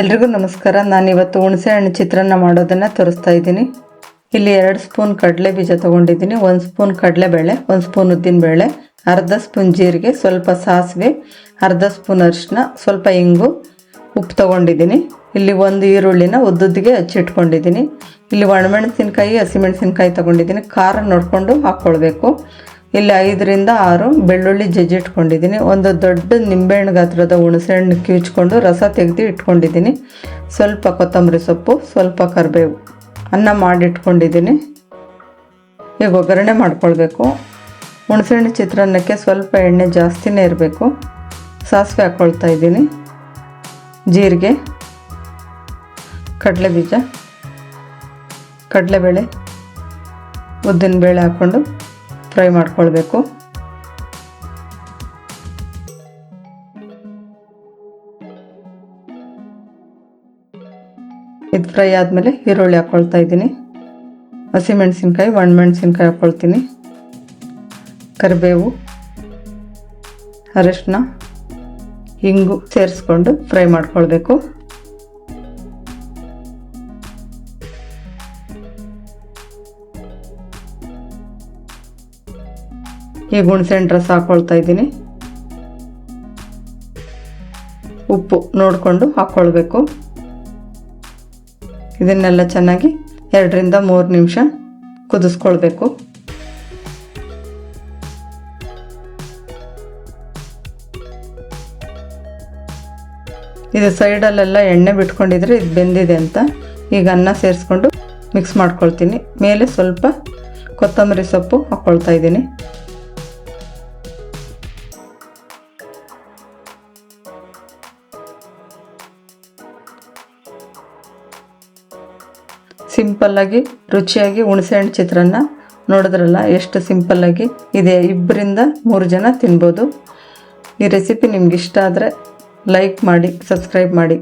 ಎಲ್ರಿಗೂ ನಮಸ್ಕಾರ. ನಾನು ಇವತ್ತು ಹುಣಸೆ ಹಣ್ಣು ಚಿತ್ರಾನ್ನ ಮಾಡೋದನ್ನು ತೋರಿಸ್ತಾ ಇದ್ದೀನಿ. ಇಲ್ಲಿ ಎರಡು ಸ್ಪೂನ್ ಕಡಲೆ ಬೀಜ ತೊಗೊಂಡಿದ್ದೀನಿ. ಒಂದು ಸ್ಪೂನ್ ಕಡಲೆಬೇಳೆ, ಒಂದು ಸ್ಪೂನ್ ಉದ್ದಿನಬೇಳೆ, ಅರ್ಧ ಸ್ಪೂನ್ ಜೀರಿಗೆ, ಸ್ವಲ್ಪ ಸಾಸಿವೆ, ಅರ್ಧ ಸ್ಪೂನ್ ಅರಿಶಿನ ಸ್ವಲ್ಪ ಇಂಗು, ಉಪ್ಪು ತೊಗೊಂಡಿದ್ದೀನಿ. ಇಲ್ಲಿ ಒಂದು ಈರುಳ್ಳಿನ ಉದ್ದುದ್ದಿಗೆ ಹಚ್ಚಿಟ್ಕೊಂಡಿದ್ದೀನಿ. ಇಲ್ಲಿ ಒಣಮೆಣಸಿನ್ಕಾಯಿ, ಹಸಿಮೆಣಸಿನ್ಕಾಯಿ ತೊಗೊಂಡಿದ್ದೀನಿ. ಖಾರ ನೋಡಿಕೊಂಡು ಹಾಕ್ಕೊಳ್ಬೇಕು. ಇಲ್ಲಿ ಐದರಿಂದ ಆರು ಬೆಳ್ಳುಳ್ಳಿ ಜಜ್ಜಿ ಇಟ್ಕೊಂಡಿದ್ದೀನಿ. ಒಂದು ದೊಡ್ಡ ನಿಂಬೆಹಣ್ಣು ಗಾತ್ರದ ಹುಣಸೆಹಣ್ಣು ಕಿವುಚ್ಕೊಂಡು ರಸ ತೆಗೆದು ಇಟ್ಕೊಂಡಿದ್ದೀನಿ. ಸ್ವಲ್ಪ ಕೊತ್ತಂಬರಿ ಸೊಪ್ಪು, ಸ್ವಲ್ಪ ಕರಿಬೇವು. ಅನ್ನ ಮಾಡಿಟ್ಕೊಂಡಿದ್ದೀನಿ. ಈಗ ಒಗ್ಗರಣೆ ಮಾಡ್ಕೊಳ್ಬೇಕು. ಹುಣಸೆಹಣ್ಣು ಚಿತ್ರಾನ್ನಕ್ಕೆ ಸ್ವಲ್ಪ ಎಣ್ಣೆ ಜಾಸ್ತಿನೇ ಇರಬೇಕು. ಸಾಸಿವೆ ಹಾಕ್ಕೊಳ್ತಾ ಇದ್ದೀನಿ. ಜೀರಿಗೆ ಕಡಲೆ ಬೀಜ ಕಡಲೆಬೇಳೆ, ಉದ್ದಿನಬೇಳೆ ಹಾಕ್ಕೊಂಡು ಫ್ರೈ ಮಾಡ್ಕೊಳ್ಬೇಕು. ಇದು ಫ್ರೈ ಆದಮೇಲೆ ಈರುಳ್ಳಿ ಹಾಕ್ಕೊಳ್ತಾ ಇದ್ದೀನಿ. ಹಸಿಮೆಣಸಿನ್ಕಾಯಿ, ಒಣಮೆಣಸಿನ್ಕಾಯಿ ಹಾಕ್ಕೊಳ್ತೀನಿ ಕರಿಬೇವು, ಅರಿಶಿನ ಹಿಂಗು ಸೇರಿಸ್ಕೊಂಡು ಫ್ರೈ ಮಾಡ್ಕೊಳ್ಬೇಕು. ಈಗ ಹುಣಸೆಹಣ್ಣು ರಸ ಹಾಕ್ಕೊಳ್ತಾ ಇದ್ದೀನಿ. ಉಪ್ಪು ನೋಡಿಕೊಂಡು ಹಾಕ್ಕೊಳ್ಬೇಕು ಇದನ್ನೆಲ್ಲ ಚೆನ್ನಾಗಿ ಎರಡರಿಂದ ಮೂರು ನಿಮಿಷ ಕುದಿಸ್ಕೊಳ್ಬೇಕು. ಇದು ಸೈಡಲ್ಲೆಲ್ಲ ಎಣ್ಣೆ ಬಿಟ್ಕೊಂಡಿದ್ರೆ ಇದು ಬೆಂದಿದೆ ಅಂತ. ಈಗ ಅನ್ನ ಸೇರಿಸ್ಕೊಂಡು ಮಿಕ್ಸ್ ಮಾಡ್ಕೊಳ್ತೀನಿ. ಮೇಲೆ ಸ್ವಲ್ಪ ಕೊತ್ತಂಬರಿ ಸೊಪ್ಪು ಹಾಕ್ಕೊಳ್ತಾ ಇದ್ದೀನಿ. ಸಿಂಪಲ್ಲಾಗಿ ರುಚಿಯಾಗಿ ಹುಣಸೆಹಣ್ಣು ಚಿತ್ರಾನ್ನ ನೋಡಿದ್ರಲ್ಲ, ಎಷ್ಟು ಸಿಂಪಲ್ಲಾಗಿ ಇದೆ. ಇಬ್ಬರಿಂದ ಮೂರು ಜನ ತಿನ್ಬೋದು. ಈ ರೆಸಿಪಿ ನಿಮ್ಗೆ ಇಷ್ಟ ಆದರೆ ಲೈಕ್ ಮಾಡಿ, ಸಬ್ಸ್ಕ್ರೈಬ್ ಮಾಡಿ.